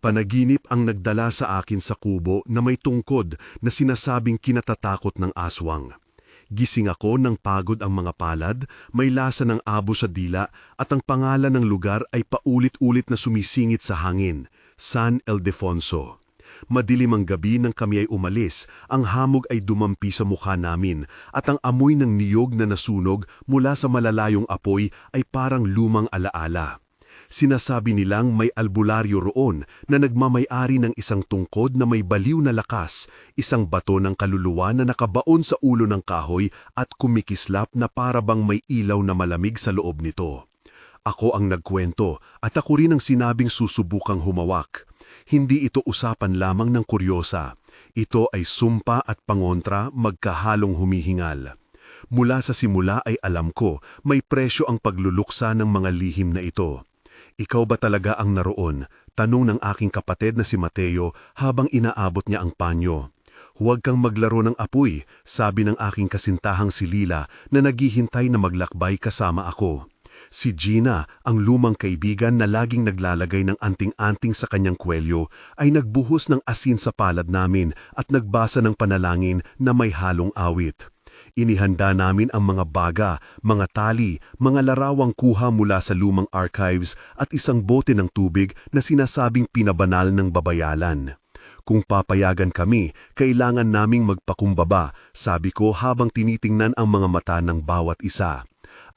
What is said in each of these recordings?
Panaginip ang nagdala sa akin sa kubo na may tungkod na sinasabing kinatatakot ng aswang. Gising ako ng pagod ang mga palad, may lasa ng abo sa dila at ang pangalan ng lugar ay paulit-ulit na sumisingit sa hangin, San Ildefonso. Madilim ang gabi nang kami ay umalis, ang hamog ay dumampi sa mukha namin at ang amoy ng niyog na nasunog mula sa malalayong apoy ay parang lumang alaala. Sinasabi nilang may albularyo roon na nagmamayari ng isang tungkod na may baliw na lakas, isang bato ng kaluluwa na nakabaon sa ulo ng kahoy at kumikislap na parabang may ilaw na malamig sa loob nito. Ako ang nagkwento at ako rin ang sinabing susubukang humawak. Hindi ito usapan lamang ng kuryosa. Ito ay sumpa at pangontra magkahalong humihingal. Mula sa simula ay alam ko may presyo ang pagluluksa ng mga lihim na ito. Ikaw ba talaga ang naroon? Tanong ng aking kapatid na si Mateo habang inaabot niya ang panyo. Huwag kang maglaro ng apoy, sabi ng aking kasintahang si Lila na naghihintay na maglakbay kasama ako. Si Gina, ang lumang kaibigan na laging naglalagay ng anting-anting sa kanyang kwelyo, ay nagbuhos ng asin sa palad namin at nagbasa ng panalangin na may halong awit. Inihanda namin ang mga baga, mga tali, mga larawang kuha mula sa lumang archives at isang bote ng tubig na sinasabing pinabanal ng babayalan. Kung papayagan kami, kailangan naming magpakumbaba, sabi ko habang tinitingnan ang mga mata ng bawat isa.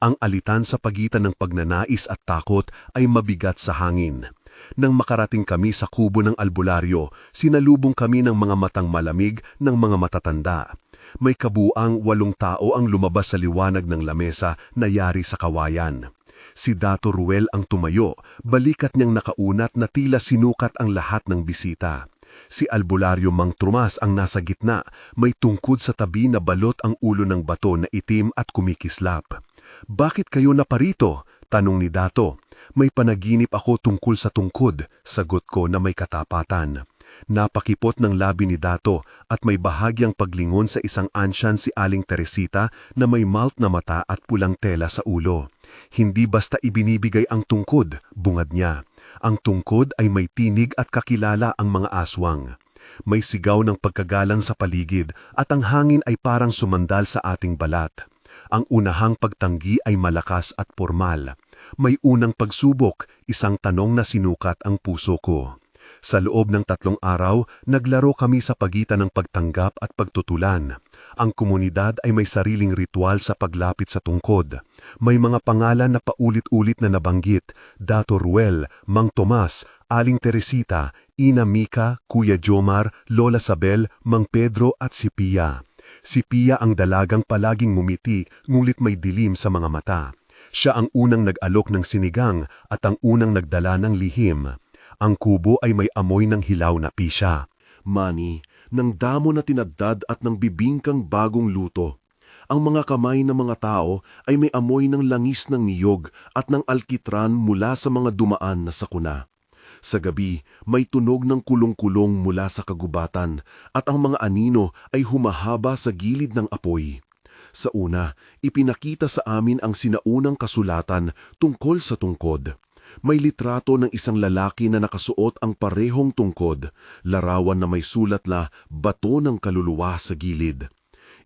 Ang alitan sa pagitan ng pagnanais at takot ay mabigat sa hangin. Nang makarating kami sa kubo ng albularyo, sinalubong kami ng mga matang malamig ng mga matatanda may kabuang walong tao ang lumabas sa liwanag ng lamesa na yari sa kawayan. Si Dato Ruel ang tumayo, balikat niyang nakaunat na tila sinukat ang lahat ng bisita. Si Albularyo Mang Trumas ang nasa gitna, may tungkod sa tabi na balot ang ulo ng bato na itim at kumikislap. Bakit kayo naparito? Tanong ni Dato. May panaginip ako tungkol sa tungkod, sagot ko na may katapatan. Napakipot ng labi ni Dato at may bahagyang paglingon sa isang ansyan si Aling Teresita na may malt na mata at pulang tela sa ulo. Hindi basta ibinibigay ang tungkod, bungad niya. Ang tungkod ay may tinig at kakilala ang mga aswang. May sigaw ng pagkagalang sa paligid at ang hangin ay parang sumandal sa ating balat. Ang unahang pagtanggi ay malakas at formal. May unang pagsubok, isang tanong na sinukat ang puso ko. Sa loob ng tatlong araw, naglaro kami sa pagitan ng pagtanggap at pagtutulan. Ang komunidad ay may sariling ritual sa paglapit sa tungkod. May mga pangalan na paulit-ulit na nabanggit, Dato Ruel, Mang Tomas, Aling Teresita, Ina Mika, Kuya Jomar, Lola Sabel, Mang Pedro at si Pia. Si Pia ang dalagang palaging ngumiti ngulit may dilim sa mga mata. Siya ang unang nag-alok ng sinigang at ang unang nagdala ng lihim. Ang kubo ay may amoy ng hilaw na pisya. Mani, ng damo na tinaddad at ng bibingkang bagong luto. Ang mga kamay ng mga tao ay may amoy ng langis ng niyog at ng alkitran mula sa mga dumaan na sakuna. Sa gabi, may tunog ng kulong-kulong mula sa kagubatan at ang mga anino ay humahaba sa gilid ng apoy. Sa una, ipinakita sa amin ang sinaunang kasulatan tungkol sa tungkod. May litrato ng isang lalaki na nakasuot ang parehong tungkod, larawan na may sulat na bato ng kaluluwa sa gilid.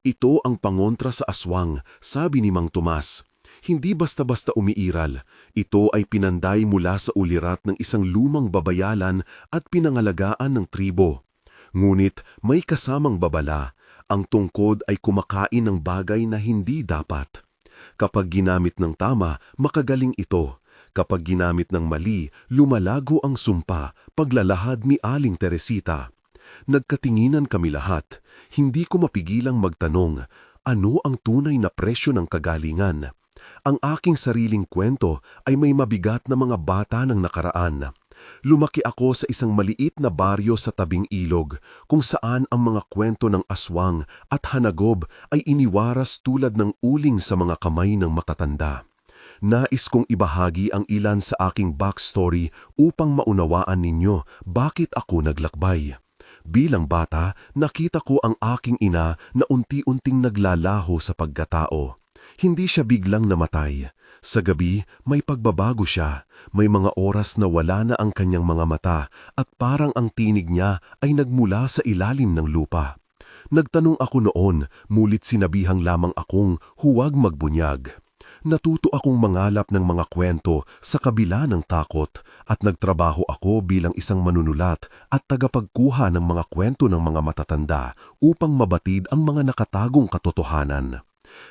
Ito ang pangontra sa aswang, sabi ni Mang Tomas. Hindi basta-basta umiiral, ito ay pinanday mula sa ulirat ng isang lumang babayalan at pinangalagaan ng tribo. Ngunit may kasamang babala, ang tungkod ay kumakain ng bagay na hindi dapat. Kapag ginamit ng tama, makagaling ito. Kapag ginamit ng mali, lumalago ang sumpa, paglalahad ni Aling Teresita. Nagkatinginan kami lahat. Hindi ko mapigilang magtanong, ano ang tunay na presyo ng kagalingan? Ang aking sariling kwento ay may mabigat na mga bata ng nakaraan. Lumaki ako sa isang maliit na baryo sa tabing ilog kung saan ang mga kwento ng aswang at hanagob ay iniwaras tulad ng uling sa mga kamay ng matatanda. Nais kong ibahagi ang ilan sa aking backstory upang maunawaan ninyo bakit ako naglakbay. Bilang bata, nakita ko ang aking ina na unti-unting naglalaho sa pagkatao. Hindi siya biglang namatay. Sa gabi, may pagbabago siya. May mga oras na wala na ang kanyang mga mata at parang ang tinig niya ay nagmula sa ilalim ng lupa. Nagtanong ako noon, mulit sinabihang lamang akong huwag magbunyag. Natuto akong mangalap ng mga kwento sa kabila ng takot at nagtrabaho ako bilang isang manunulat at tagapagkuha ng mga kwento ng mga matatanda upang mabatid ang mga nakatagong katotohanan.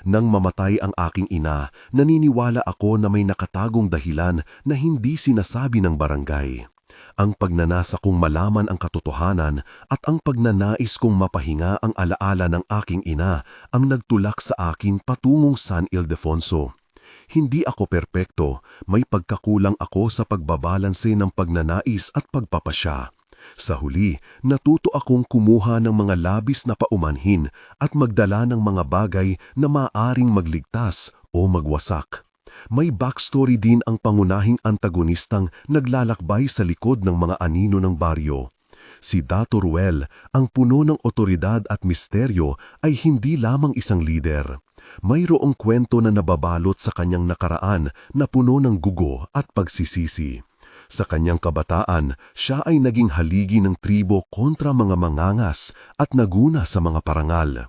Nang mamatay ang aking ina, naniniwala ako na may nakatagong dahilan na hindi sinasabi ng barangay. Ang pagnanasa kong malaman ang katotohanan at ang pagnanais kong mapahinga ang alaala ng aking ina ang nagtulak sa akin patungong San Ildefonso. Hindi ako perpekto, may pagkakulang ako sa pagbabalanse ng pagnanais at pagpapasya. Sa huli, natuto akong kumuha ng mga labis na paumanhin at magdala ng mga bagay na maaring magligtas o magwasak. May backstory din ang pangunahing antagonistang naglalakbay sa likod ng mga anino ng baryo. Si Dato Ruel, ang puno ng otoridad at misteryo ay hindi lamang isang lider. Mayroong kwento na nababalot sa kanyang nakaraan na puno ng gugo at pagsisisi. Sa kanyang kabataan, siya ay naging haligi ng tribo kontra mga mangangas at naguna sa mga parangal.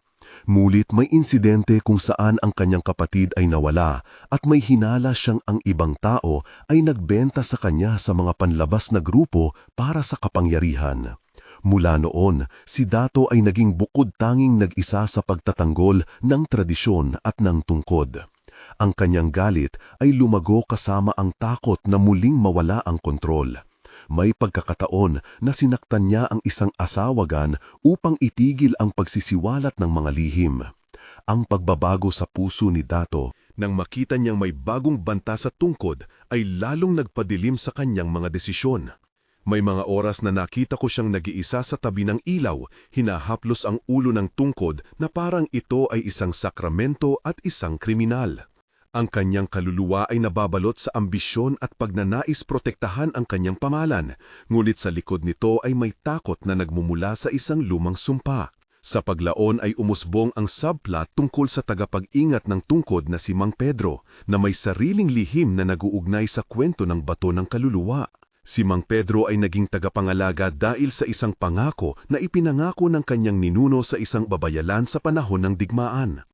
Mulit may insidente kung saan ang kanyang kapatid ay nawala at may hinala siyang ang ibang tao ay nagbenta sa kanya sa mga panlabas na grupo para sa kapangyarihan. Mula noon, si Dato ay naging bukod tanging nag-isa sa pagtatanggol ng tradisyon at ng tungkod. Ang kanyang galit ay lumago kasama ang takot na muling mawala ang kontrol. May pagkakataon na sinaktan niya ang isang asawagan upang itigil ang pagsisiwalat ng mga lihim. Ang pagbabago sa puso ni Dato nang makita niyang may bagong banta sa tungkod ay lalong nagpadilim sa kanyang mga desisyon. May mga oras na nakita ko siyang nag-iisa sa tabi ng ilaw, hinahaplos ang ulo ng tungkod na parang ito ay isang sakramento at isang kriminal. Ang kanyang kaluluwa ay nababalot sa ambisyon at pagnanais protektahan ang kanyang pamalan, ngulit sa likod nito ay may takot na nagmumula sa isang lumang sumpa. Sa paglaon ay umusbong ang subplot tungkol sa tagapag-ingat ng tungkod na si Mang Pedro na may sariling lihim na naguugnay sa kwento ng bato ng kaluluwa. Si Mang Pedro ay naging tagapangalaga dahil sa isang pangako na ipinangako ng kanyang ninuno sa isang babayalan sa panahon ng digmaan.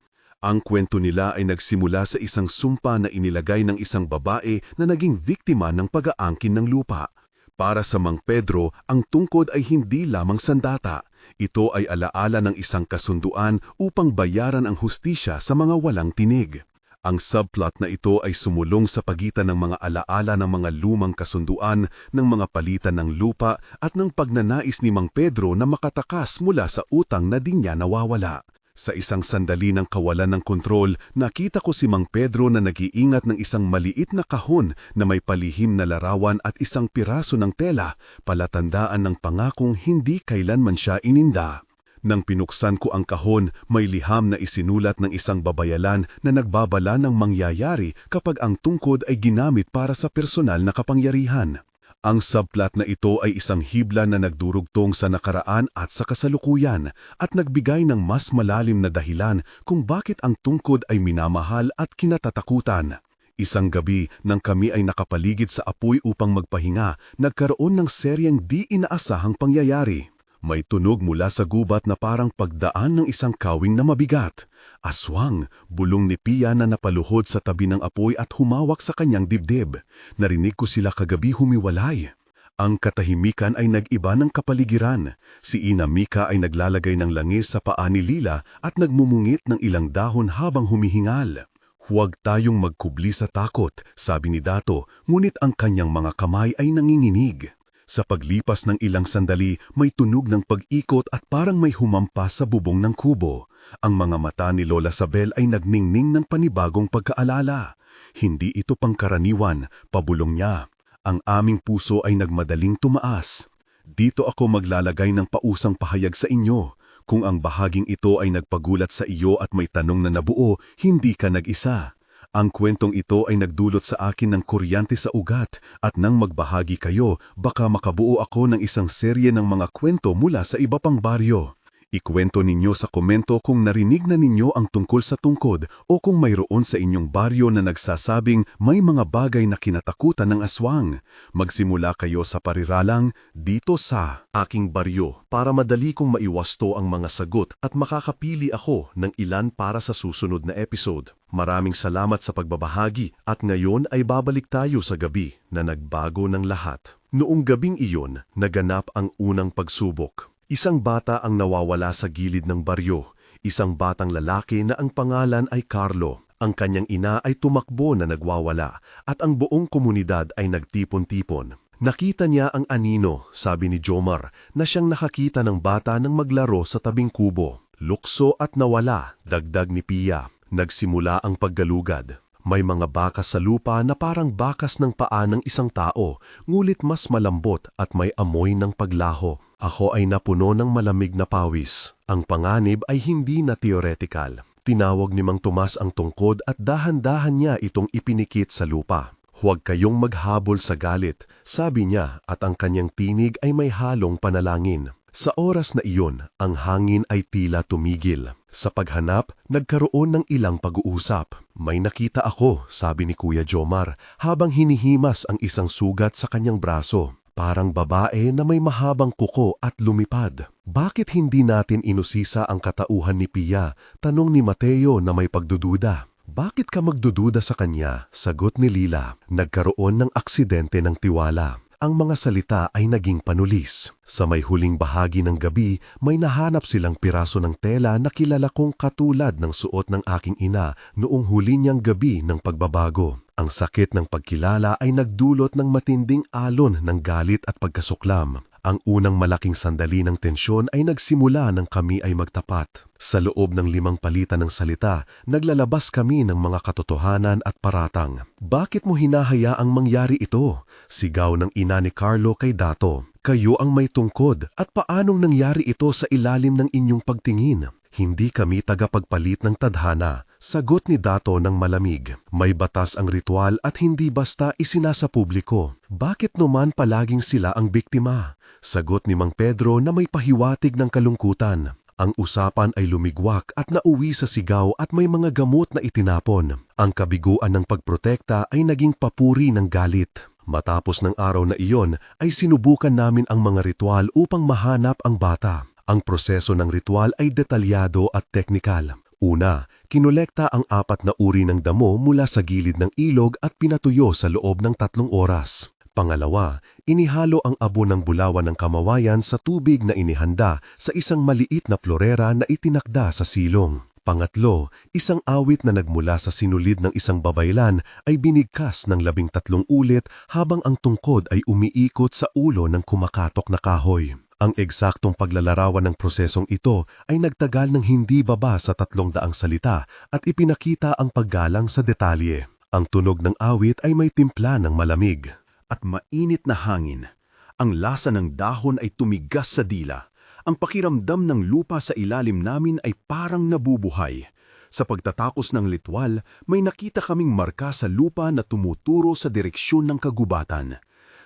Ang kwento nila ay nagsimula sa isang sumpa na inilagay ng isang babae na naging biktima ng pag-aangkin ng lupa. Para sa Mang Pedro, ang tungkod ay hindi lamang sandata. Ito ay alaala ng isang kasunduan upang bayaran ang hustisya sa mga walang tinig. Ang subplot na ito ay sumulong sa pagitan ng mga alaala ng mga lumang kasunduan, ng mga palitan ng lupa at ng pagnanais ni Mang Pedro na makatakas mula sa utang na di niya nawawala. Sa isang sandali ng kawalan ng kontrol, nakita ko si Mang Pedro na nag-iingat ng isang maliit na kahon na may palihim na larawan at isang piraso ng tela, palatandaan ng pangakong hindi kailanman siya ininda. Nang pinuksan ko ang kahon, may liham na isinulat ng isang babayalan na nagbabala ng mangyayari kapag ang tungkod ay ginamit para sa personal na kapangyarihan. Ang subplot na ito ay isang hibla na nagdurugtong sa nakaraan at sa kasalukuyan at nagbigay ng mas malalim na dahilan kung bakit ang tungkod ay minamahal at kinatatakutan. Isang gabi nang kami ay nakapaligid sa apoy upang magpahinga, nagkaroon ng seryeng di inaasahang pangyayari. May tunog mula sa gubat na parang pagdaan ng isang kawing na mabigat. Aswang, bulong ni Pia na napaluhod sa tabi ng apoy at humawak sa kanyang dibdib. Narinig ko sila kagabi humiwalay. Ang katahimikan ay nag-iba ng kapaligiran. Si Ina Mika ay naglalagay ng langis sa paa ni Lila at nagmumungit ng ilang dahon habang humihingal. Huwag tayong magkubli sa takot, sabi ni Dato, ngunit ang kanyang mga kamay ay nanginginig. Sa paglipas ng ilang sandali, may tunog ng pag-ikot at parang may humampas sa bubong ng kubo. Ang mga mata ni Lola Sabel ay nagningning ng panibagong pagkaalala. Hindi ito pangkaraniwan, pabulong niya. Ang aming puso ay nagmadaling tumaas. Dito ako maglalagay ng pausang pahayag sa inyo. Kung ang bahaging ito ay nagpagulat sa iyo at may tanong na nabuo, hindi ka nag-isa. Ang kwentong ito ay nagdulot sa akin ng kuryante sa ugat at nang magbahagi kayo, baka makabuo ako ng isang serye ng mga kwento mula sa iba pang baryo. Ikwento ninyo sa komento kung narinig na ninyo ang tungkol sa tungkod o kung mayroon sa inyong baryo na nagsasabing may mga bagay na kinatakutan ng aswang. Magsimula kayo sa pariralang dito sa Aking baryo para madali kong maiwasto ang mga sagot at makakapili ako ng ilan para sa susunod na episode. Maraming salamat sa pagbabahagi at ngayon ay babalik tayo sa gabi na nagbago ng lahat. Noong gabing iyon, naganap ang unang pagsubok. Isang bata ang nawawala sa gilid ng baryo. Isang batang lalaki na ang pangalan ay Carlo. Ang kanyang ina ay tumakbo na nagwawala at ang buong komunidad ay nagtipon-tipon. Nakita niya ang anino, sabi ni Jomar, na siyang nakakita ng bata nang maglaro sa tabing kubo. Lukso at nawala, dagdag ni Pia. Nagsimula ang paggalugad. May mga bakas sa lupa na parang bakas ng paa ng isang tao, ngulit mas malambot at may amoy ng paglaho. Ako ay napuno ng malamig na pawis. Ang panganib ay hindi na theoretical. Tinawag ni Mang Tomas ang tungkod at dahan-dahan niya itong ipinikit sa lupa. Huwag kayong maghabol sa galit, sabi niya at ang kanyang tinig ay may halong panalangin. Sa oras na iyon, ang hangin ay tila tumigil. Sa paghanap, nagkaroon ng ilang pag-uusap. May nakita ako, sabi ni Kuya Jomar, habang hinihimas ang isang sugat sa kanyang braso. Parang babae na may mahabang kuko at lumipad. Bakit hindi natin inusisa ang katauhan ni Pia? Tanong ni Mateo na may pagdududa. Bakit ka magdududa sa kanya? Sagot ni Lila. Nagkaroon ng aksidente ng tiwala. Ang mga salita ay naging panulis. Sa may huling bahagi ng gabi, may nahanap silang piraso ng tela na kilala kong katulad ng suot ng aking ina noong huli niyang gabi ng pagbabago. Ang sakit ng pagkilala ay nagdulot ng matinding alon ng galit at pagkasuklam. Ang unang malaking sandali ng tensyon ay nagsimula nang kami ay magtapat. Sa loob ng limang palitan ng salita, naglalabas kami ng mga katotohanan at paratang. Bakit mo hinahayaang mangyari ito? Sigaw ng ina ni Carlo kay Dato. Kayo ang may tungkod at paanong nangyari ito sa ilalim ng inyong pagtingin? Hindi kami tagapagpalit ng tadhana. Sagot ni Dato ng malamig. May batas ang ritual at hindi basta isinasa publiko. Bakit naman palaging sila ang biktima? Sagot ni Mang Pedro na may pahiwatig ng kalungkutan. Ang usapan ay lumigwak at nauwi sa sigaw at may mga gamot na itinapon. Ang kabiguan ng pagprotekta ay naging papuri ng galit. Matapos ng araw na iyon ay sinubukan namin ang mga ritual upang mahanap ang bata. Ang proseso ng ritual ay detalyado at teknikal. Una, kinolekta ang apat na uri ng damo mula sa gilid ng ilog at pinatuyo sa loob ng tatlong oras. Pangalawa, inihalo ang abo ng bulawan ng kamawayan sa tubig na inihanda sa isang maliit na florera na itinakda sa silong. Pangatlo, isang awit na nagmula sa sinulid ng isang babaylan ay binigkas ng labing tatlong ulit habang ang tungkod ay umiikot sa ulo ng kumakatok na kahoy. Ang eksaktong paglalarawan ng prosesong ito ay nagtagal ng hindi baba sa tatlong daang salita at ipinakita ang paggalang sa detalye. Ang tunog ng awit ay may timpla ng malamig. At mainit na hangin. Ang lasa ng dahon ay tumigas sa dila. Ang pakiramdam ng lupa sa ilalim namin ay parang nabubuhay. Sa pagtatakos ng litwal, may nakita kaming marka sa lupa na tumuturo sa direksyon ng kagubatan.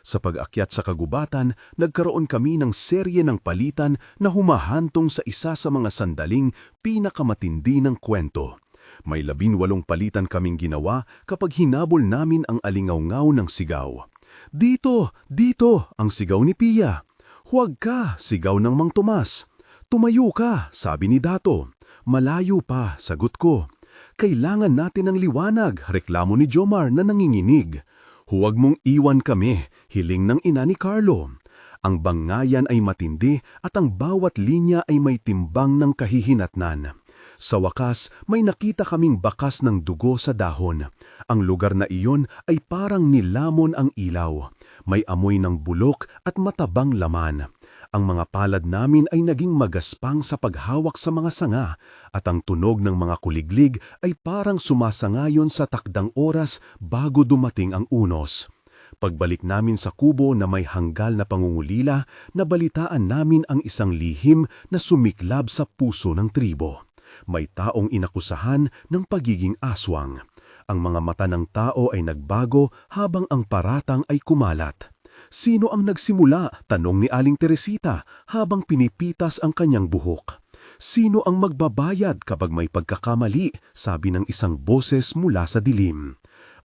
Sa pag-akyat sa kagubatan, nagkaroon kami ng serye ng palitan na humahantong sa isa sa mga sandaling pinakamatindi ng kwento. May labinwalong palitan kaming ginawa kapag hinabol namin ang alingaw-ngaw ng sigaw. Dito! Dito! Ang sigaw ni Pia. Huwag ka! Sigaw ng Mang Tomas. Tumayo ka! Sabi ni Dato. Malayo pa, sagot ko. Kailangan natin ng liwanag, reklamo ni Jomar na nanginginig. Huwag mong iwan kami, hiling ng ina ni Carlo. Ang bangayan ay matindi at ang bawat linya ay may timbang ng kahihinatnan. Sa wakas, may nakita kaming bakas ng dugo sa dahon. Ang lugar na iyon ay parang nilamon ang ilaw. May amoy ng bulok at matabang laman. Ang mga palad namin ay naging magaspang sa paghawak sa mga sanga at ang tunog ng mga kuliglig ay parang sumasangayon sa takdang oras bago dumating ang unos. Pagbalik namin sa kubo na may hanggal na pangungulila, nabalitaan namin ang isang lihim na sumiklab sa puso ng tribo. May taong inakusahan ng pagiging aswang. Ang mga mata ng tao ay nagbago habang ang paratang ay kumalat. Sino ang nagsimula? Tanong ni Aling Teresita habang pinipitas ang kanyang buhok. Sino ang magbabayad kapag may pagkakamali? Sabi ng isang boses mula sa dilim.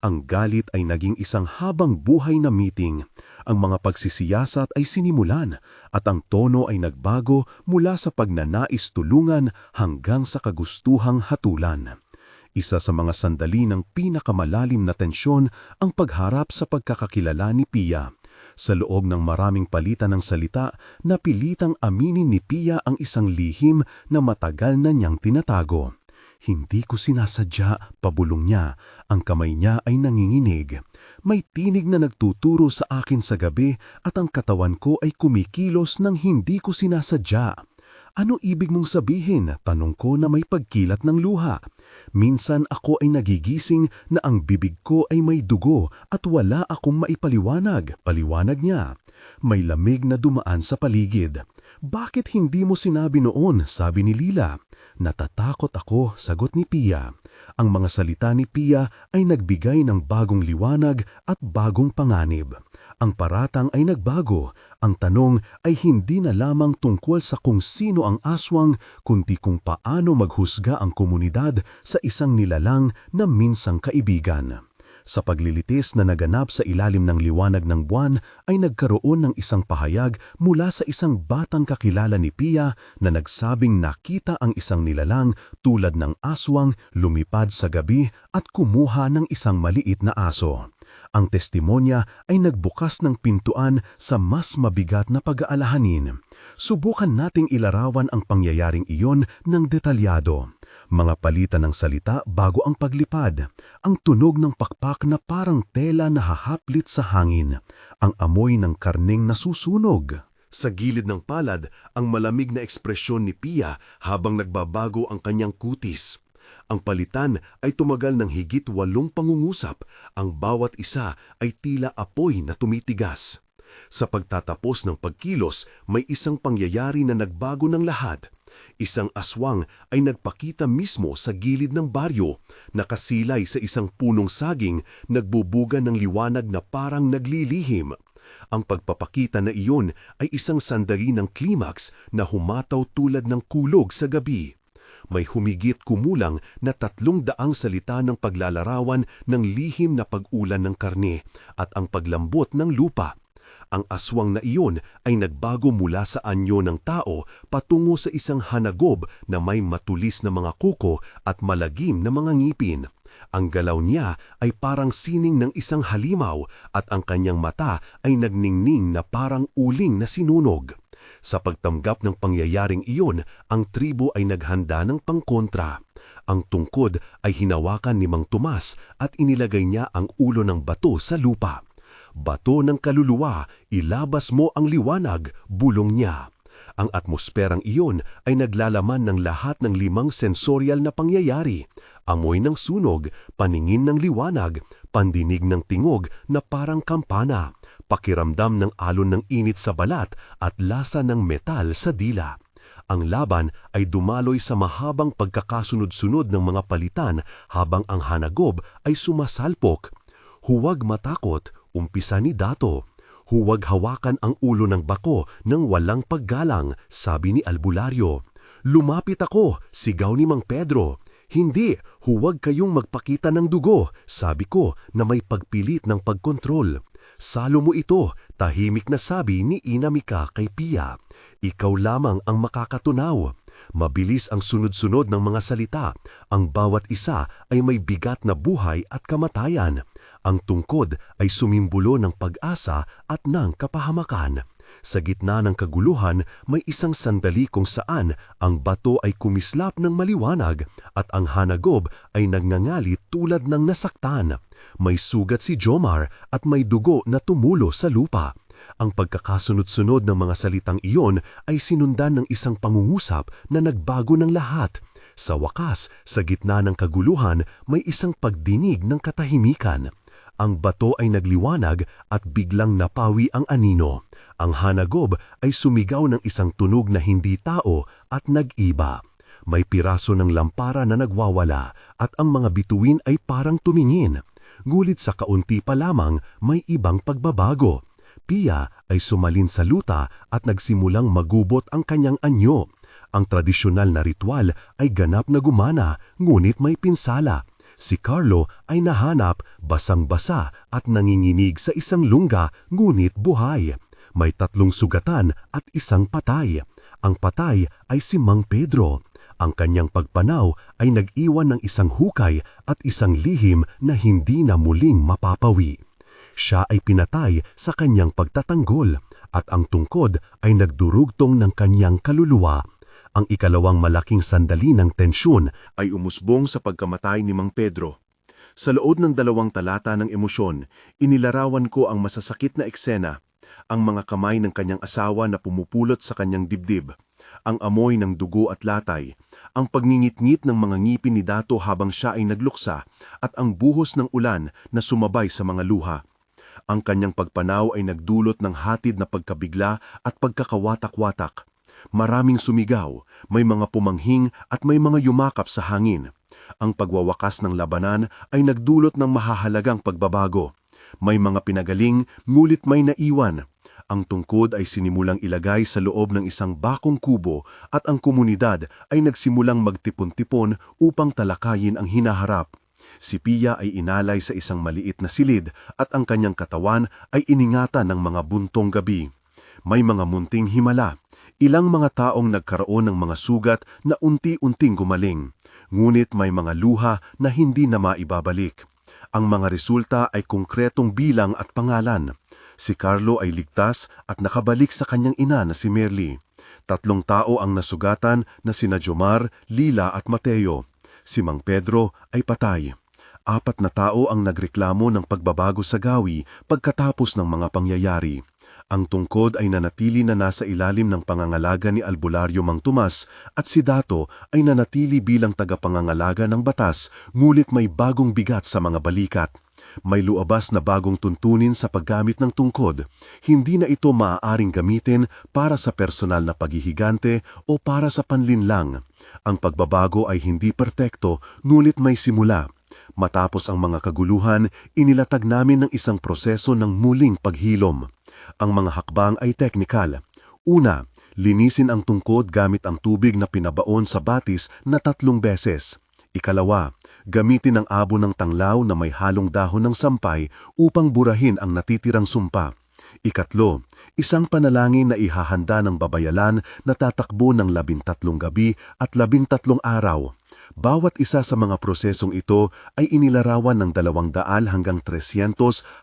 Ang galit ay naging isang habang buhay na meeting. Ang mga pagsisiyasat ay sinimulan at ang tono ay nagbago mula sa pagnanais tulungan hanggang sa kagustuhang hatulan. Isa sa mga sandali ng pinakamalalim na tensyon ang pagharap sa pagkakakilala ni Pia. Sa loob ng maraming palitan ng salita, napilitang aminin ni Pia ang isang lihim na matagal na niyang tinatago. Hindi ko sinasadya, pabulong niya. Ang kamay niya ay nanginginig. May tinig na nagtuturo sa akin sa gabi at ang katawan ko ay kumikilos ng hindi ko sinasadya. Ano ibig mong sabihin? Tanong ko na may pagkilat ng luha. Minsan ako ay nagigising na ang bibig ko ay may dugo at wala akong maipaliwanag. Paliwanag niya. May lamig na dumaan sa paligid. Bakit hindi mo sinabi noon? Sabi ni Lila. Natatakot ako, sagot ni Pia. Ang mga salita ni Pia ay nagbigay ng bagong liwanag at bagong panganib. Ang paratang ay nagbago. Ang tanong ay hindi na lamang tungkol sa kung sino ang aswang, kundi kung paano maghusga ang komunidad sa isang nilalang na minsang kaibigan. Sa paglilitis na naganap sa ilalim ng liwanag ng buwan ay nagkaroon ng isang pahayag mula sa isang batang kakilala ni Pia na nagsabing nakita ang isang nilalang tulad ng aswang lumipad sa gabi at kumuha ng isang maliit na aso. Ang testimonya ay nagbukas ng pintuan sa mas mabigat na pag-aalahanin. Subukan nating ilarawan ang pangyayaring iyon ng detalyado. Mga palitan ng salita bago ang paglipad. Ang tunog ng pakpak na parang tela na hahaplit sa hangin. Ang amoy ng karneng nasusunog. Sa gilid ng palad, ang malamig na ekspresyon ni Pia habang nagbabago ang kanyang kutis. Ang palitan ay tumagal ng higit walong pangungusap. Ang bawat isa ay tila apoy na tumitigas. Sa pagtatapos ng pagkilos, may isang pangyayari na nagbago ng lahat. Isang aswang ay nagpakita mismo sa gilid ng baryo, nakasilay sa isang punong saging, nagbubuga ng liwanag na parang naglilihim. Ang pagpapakita na iyon ay isang sandali ng klimaks na humataw tulad ng kulog sa gabi. May humigit kumulang na tatlong daang salita ng paglalarawan ng lihim na pag-ulan ng karne at ang paglambot ng lupa. Ang aswang na iyon ay nagbago mula sa anyo ng tao patungo sa isang hanagob na may matulis na mga kuko at malagim na mga ngipin. Ang galaw niya ay parang sining ng isang halimaw at ang kanyang mata ay nagningning na parang uling na sinunog. Sa pagtanggap ng pangyayaring iyon, ang tribo ay naghanda ng pangkontra. Ang tungkod ay hinawakan ni Mang Tomas at inilagay niya ang ulo ng bato sa lupa. Bato ng kaluluwa, ilabas mo ang liwanag, bulong niya. Ang atmosperang iyon ay naglalaman ng lahat ng limang sensorial na pangyayari. Amoy ng sunog, paningin ng liwanag, pandinig ng tingog na parang kampana, pakiramdam ng alon ng init sa balat at lasa ng metal sa dila. Ang laban ay dumaloy sa mahabang pagkakasunod-sunod ng mga palitan habang ang hanagob ay sumasalpok. Huwag matakot, umpisa ni Dato. Huwag hawakan ang ulo ng bako ng walang paggalang, sabi ni Albularyo. Lumapit ako, sigaw ni Mang Pedro. Hindi, huwag kayong magpakita ng dugo, sabi ko na may pagpilit ng pagkontrol. Salo mo ito, tahimik na sabi ni Inamika kay Pia. Ikaw lamang ang makakatunaw. Mabilis ang sunod-sunod ng mga salita. Ang bawat isa ay may bigat na buhay at kamatayan. Ang tungkod ay sumimbulo ng pag-asa at ng kapahamakan. Sa gitna ng kaguluhan, may isang sandali kung saan ang bato ay kumislap ng maliwanag at ang hanagob ay nagngangali tulad ng nasaktan. May sugat si Jomar at may dugo na tumulo sa lupa. Ang pagkakasunod-sunod ng mga salitang iyon ay sinundan ng isang pangungusap na nagbago ng lahat. Sa wakas, sa gitna ng kaguluhan, may isang pagdinig ng katahimikan. Ang bato ay nagliwanag at biglang napawi ang anino. Ang hanagob ay sumigaw ng isang tunog na hindi tao at nag-iba. May piraso ng lampara na nagwawala at ang mga bituin ay parang tumingin. Ngulit sa kaunti pa lamang may ibang pagbabago. Pia ay sumalin sa luta at nagsimulang magubot ang kanyang anyo. Ang tradisyonal na ritual ay ganap na gumana, ngunit may pinsala. Si Carlo ay nahanap basang-basa at nanginginig sa isang lungga ngunit buhay. May tatlong sugatan at isang patay. Ang patay ay si Mang Pedro. Ang kanyang pagpanaw ay nag-iwan ng isang hukay at isang lihim na hindi na muling mapapawi. Siya ay pinatay sa kanyang pagtatanggol at ang tungkod ay nagdurugtong ng kanyang kaluluwa. Ang ikalawang malaking sandali ng tensyon ay umusbong sa pagkamatay ni Mang Pedro. Sa loob ng dalawang talata ng emosyon, inilarawan ko ang masasakit na eksena, ang mga kamay ng kanyang asawa na pumupulot sa kanyang dibdib, ang amoy ng dugo at latay, ang pagngingit-ngit ng mga ngipin ni Dato habang siya ay nagluksa, at ang buhos ng ulan na sumabay sa mga luha. Ang kanyang pagpanaw ay nagdulot ng hatid na pagkabigla at pagkakawatak-watak. Maraming sumigaw, may mga pumanghing at may mga yumakap sa hangin. Ang pagwawakas ng labanan ay nagdulot ng mahahalagang pagbabago. May mga pinagaling, ngulit may naiwan. Ang tungkod ay sinimulang ilagay sa loob ng isang bakong kubo at ang komunidad ay nagsimulang magtipon-tipon upang talakayin ang hinaharap. Si Pia ay inalay sa isang maliit na silid at ang kanyang katawan ay iningatan ng mga buntong gabi. May mga munting himala, ilang mga taong nagkaroon ng mga sugat na unti-unting gumaling, ngunit may mga luha na hindi na maibabalik. Ang mga resulta ay konkretong bilang at pangalan. Si Carlo ay ligtas at nakabalik sa kanyang ina na si Merly. Tatlong tao ang nasugatan na sina Jomar, Lila at Mateo. Si Mang Pedro ay patay. Apat na tao ang nagreklamo ng pagbabago sa gawi pagkatapos ng mga pangyayari. Ang tungkod ay nanatili na nasa ilalim ng pangangalaga ni Albularyo Mang Tomas at si Dato ay nanatili bilang tagapangangalaga ng batas ngulit may bagong bigat sa mga balikat. May luabas na bagong tuntunin sa paggamit ng tungkod. Hindi na ito maaaring gamitin para sa personal na paghihigante o para sa panlinlang. Ang pagbabago ay hindi pertekto ngulit may simula. Matapos ang mga kaguluhan, inilatag namin ng isang proseso ng muling paghilom. Ang mga hakbang ay teknikal. Una, linisin ang tungkod gamit ang tubig na pinabaon sa batis na tatlong beses. Ikalawa, gamitin ang abo ng tanglaw na may halong dahon ng sampay upang burahin ang natitirang sumpa. Ikatlo, isang panalangin na ihahanda ng babayalan na tatakbo ng labintatlong gabi at labintatlong araw. Bawat isa sa mga prosesong ito ay inilarawan ng 200 hanggang 300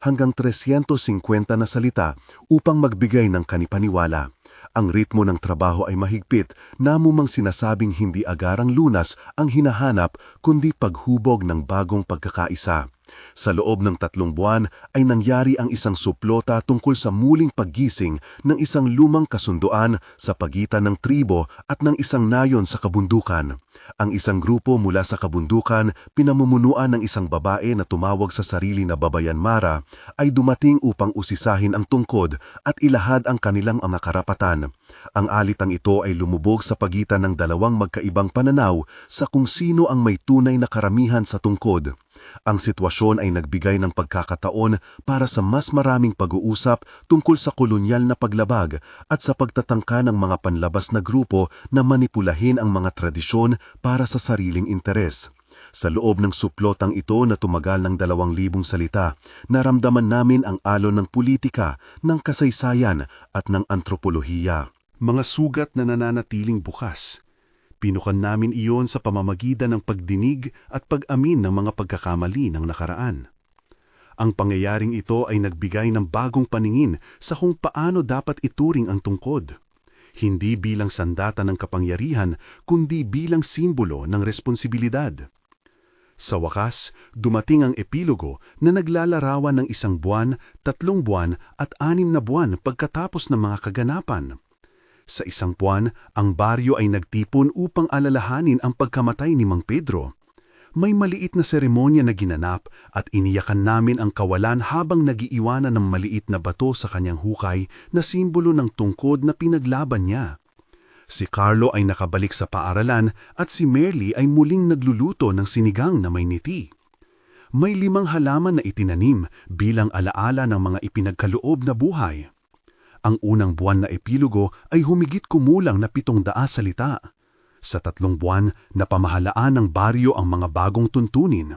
hanggang 350 na salita upang magbigay ng kanipaniwala. Ang ritmo ng trabaho ay mahigpit, namumang sinasabing hindi agarang lunas ang hinahanap kundi paghubog ng bagong pagkakaisa. Sa loob ng tatlong buwan ay nangyari ang isang suplota tungkol sa muling paggising ng isang lumang kasunduan sa pagitan ng tribo at ng isang nayon sa kabundukan. Ang isang grupo mula sa kabundukan, pinamumunuan ng isang babae na tumawag sa sarili na Babayan Mara, ay dumating upang usisahin ang tungkod at ilahad ang kanilang mga karapatan. Ang alitang ito ay lumubog sa pagitan ng dalawang magkaibang pananaw sa kung sino ang may tunay na karamihan sa tungkod. Ang sitwasyon ay nagbigay ng pagkakataon para sa mas maraming pag-uusap tungkol sa kolonyal na paglabag at sa pagtatangka ng mga panlabas na grupo na manipulahin ang mga tradisyon para sa sariling interes. Sa loob ng suplotang ito na tumagal ng dalawang libong salita, naramdaman namin ang alon ng politika, ng kasaysayan at ng antropolohiya. mga sugat na nananatiling bukas. Pinukan namin iyon sa pamamagitan ng pagdinig at pag-amin ng mga pagkakamali ng nakaraan. Ang pangyayaring ito ay nagbigay ng bagong paningin sa kung paano dapat ituring ang tungkod. Hindi bilang sandata ng kapangyarihan, kundi bilang simbolo ng responsibilidad. Sa wakas, dumating ang epilogo na naglalarawan ng isang buwan, tatlong buwan at anim na buwan pagkatapos ng mga kaganapan. Sa isang buwan, ang baryo ay nagtipon upang alalahanin ang pagkamatay ni Mang Pedro. May maliit na seremonya na ginanap at iniyakan namin ang kawalan habang nagiiwanan ng maliit na bato sa kanyang hukay na simbolo ng tungkod na pinaglaban niya. Si Carlo ay nakabalik sa paaralan at si Merly ay muling nagluluto ng sinigang na may niti. May limang halaman na itinanim bilang alaala ng mga ipinagkaloob na buhay. Ang unang buwan na epilogo ay humigit kumulang na pitong daa salita. Sa tatlong buwan, napamahalaan ng baryo ang mga bagong tuntunin.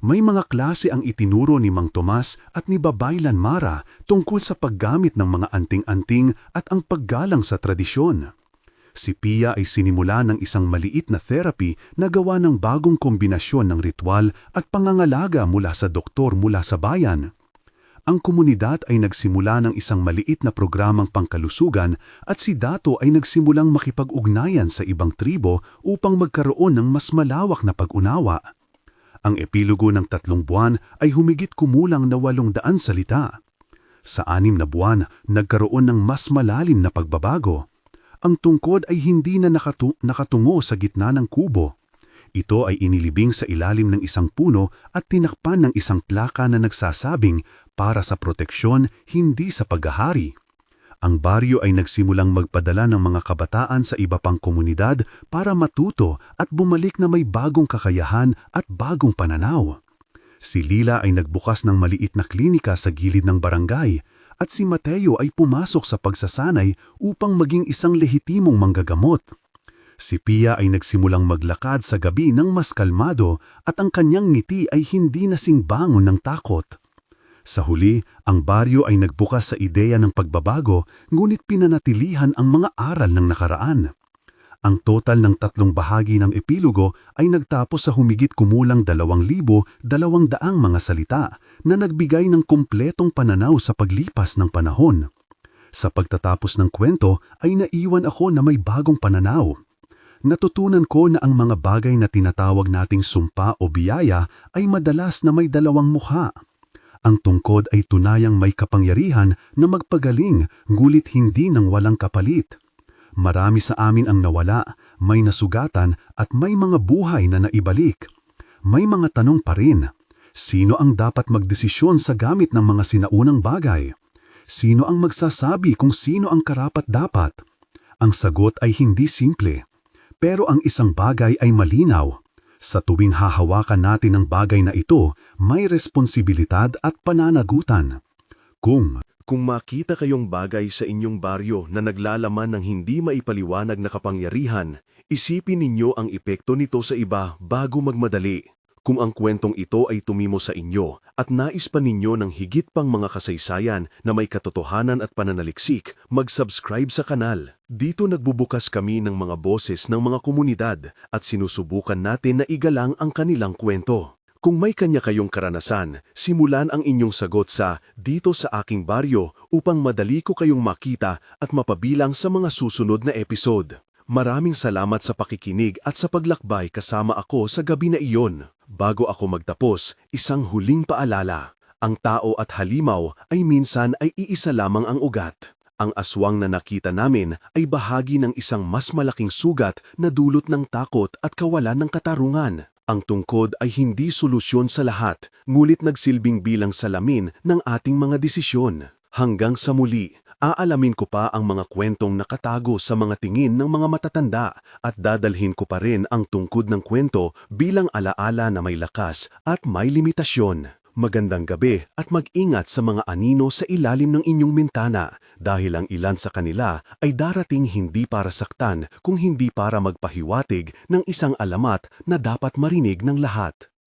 May mga klase ang itinuro ni Mang Tomas at ni Babaylan Mara tungkol sa paggamit ng mga anting-anting at ang paggalang sa tradisyon. Si Pia ay sinimula ng isang maliit na therapy na gawa ng bagong kombinasyon ng ritual at pangangalaga mula sa doktor mula sa bayan. Ang komunidad ay nagsimula ng isang maliit na programang pangkalusugan at si Dato ay nagsimulang makipag-ugnayan sa ibang tribo upang magkaroon ng mas malawak na pag-unawa. Ang epilogo ng tatlong buwan ay humigit kumulang na walong daan salita. Sa anim na buwan, nagkaroon ng mas malalim na pagbabago. Ang tungkod ay hindi na nakatu- nakatungo sa gitna ng kubo. Ito ay inilibing sa ilalim ng isang puno at tinakpan ng isang plaka na nagsasabing para sa proteksyon, hindi sa paghahari. Ang baryo ay nagsimulang magpadala ng mga kabataan sa iba pang komunidad para matuto at bumalik na may bagong kakayahan at bagong pananaw. Si Lila ay nagbukas ng maliit na klinika sa gilid ng barangay at si Mateo ay pumasok sa pagsasanay upang maging isang lehitimong manggagamot. Si Pia ay nagsimulang maglakad sa gabi ng mas kalmado at ang kanyang ngiti ay hindi nasing bangon ng takot. Sa huli, ang baryo ay nagbukas sa ideya ng pagbabago ngunit pinanatilihan ang mga aral ng nakaraan. Ang total ng tatlong bahagi ng epilogo ay nagtapos sa humigit kumulang dalawang libo dalawang daang mga salita na nagbigay ng kumpletong pananaw sa paglipas ng panahon. Sa pagtatapos ng kwento ay naiwan ako na may bagong pananaw. Natutunan ko na ang mga bagay na tinatawag nating sumpa o biyaya ay madalas na may dalawang mukha. Ang tungkod ay tunayang may kapangyarihan na magpagaling ngulit hindi ng walang kapalit. Marami sa amin ang nawala, may nasugatan at may mga buhay na naibalik. May mga tanong pa rin. Sino ang dapat magdesisyon sa gamit ng mga sinaunang bagay? Sino ang magsasabi kung sino ang karapat-dapat? Ang sagot ay hindi simple. Pero ang isang bagay ay malinaw. Sa tuwing hahawakan natin ang bagay na ito, may responsibilidad at pananagutan. Kung Kung makita kayong bagay sa inyong baryo na naglalaman ng hindi maipaliwanag na kapangyarihan, isipin ninyo ang epekto nito sa iba bago magmadali. Kung ang kwentong ito ay tumimo sa inyo at nais pa ninyo ng higit pang mga kasaysayan na may katotohanan at pananaliksik, mag-subscribe sa kanal. Dito nagbubukas kami ng mga boses ng mga komunidad at sinusubukan natin na igalang ang kanilang kwento. Kung may kanya kayong karanasan, simulan ang inyong sagot sa dito sa aking baryo upang madali ko kayong makita at mapabilang sa mga susunod na episode. Maraming salamat sa pakikinig at sa paglakbay kasama ako sa gabi na iyon. Bago ako magtapos, isang huling paalala. Ang tao at halimaw ay minsan ay iisa lamang ang ugat. Ang aswang na nakita namin ay bahagi ng isang mas malaking sugat na dulot ng takot at kawalan ng katarungan. Ang tungkod ay hindi solusyon sa lahat, ngulit nagsilbing bilang salamin ng ating mga desisyon. Hanggang sa muli, aalamin ko pa ang mga kwentong nakatago sa mga tingin ng mga matatanda at dadalhin ko pa rin ang tungkod ng kwento bilang alaala na may lakas at may limitasyon. Magandang gabi at mag-ingat sa mga anino sa ilalim ng inyong bintana dahil ang ilan sa kanila ay darating hindi para saktan kung hindi para magpahiwatig ng isang alamat na dapat marinig ng lahat.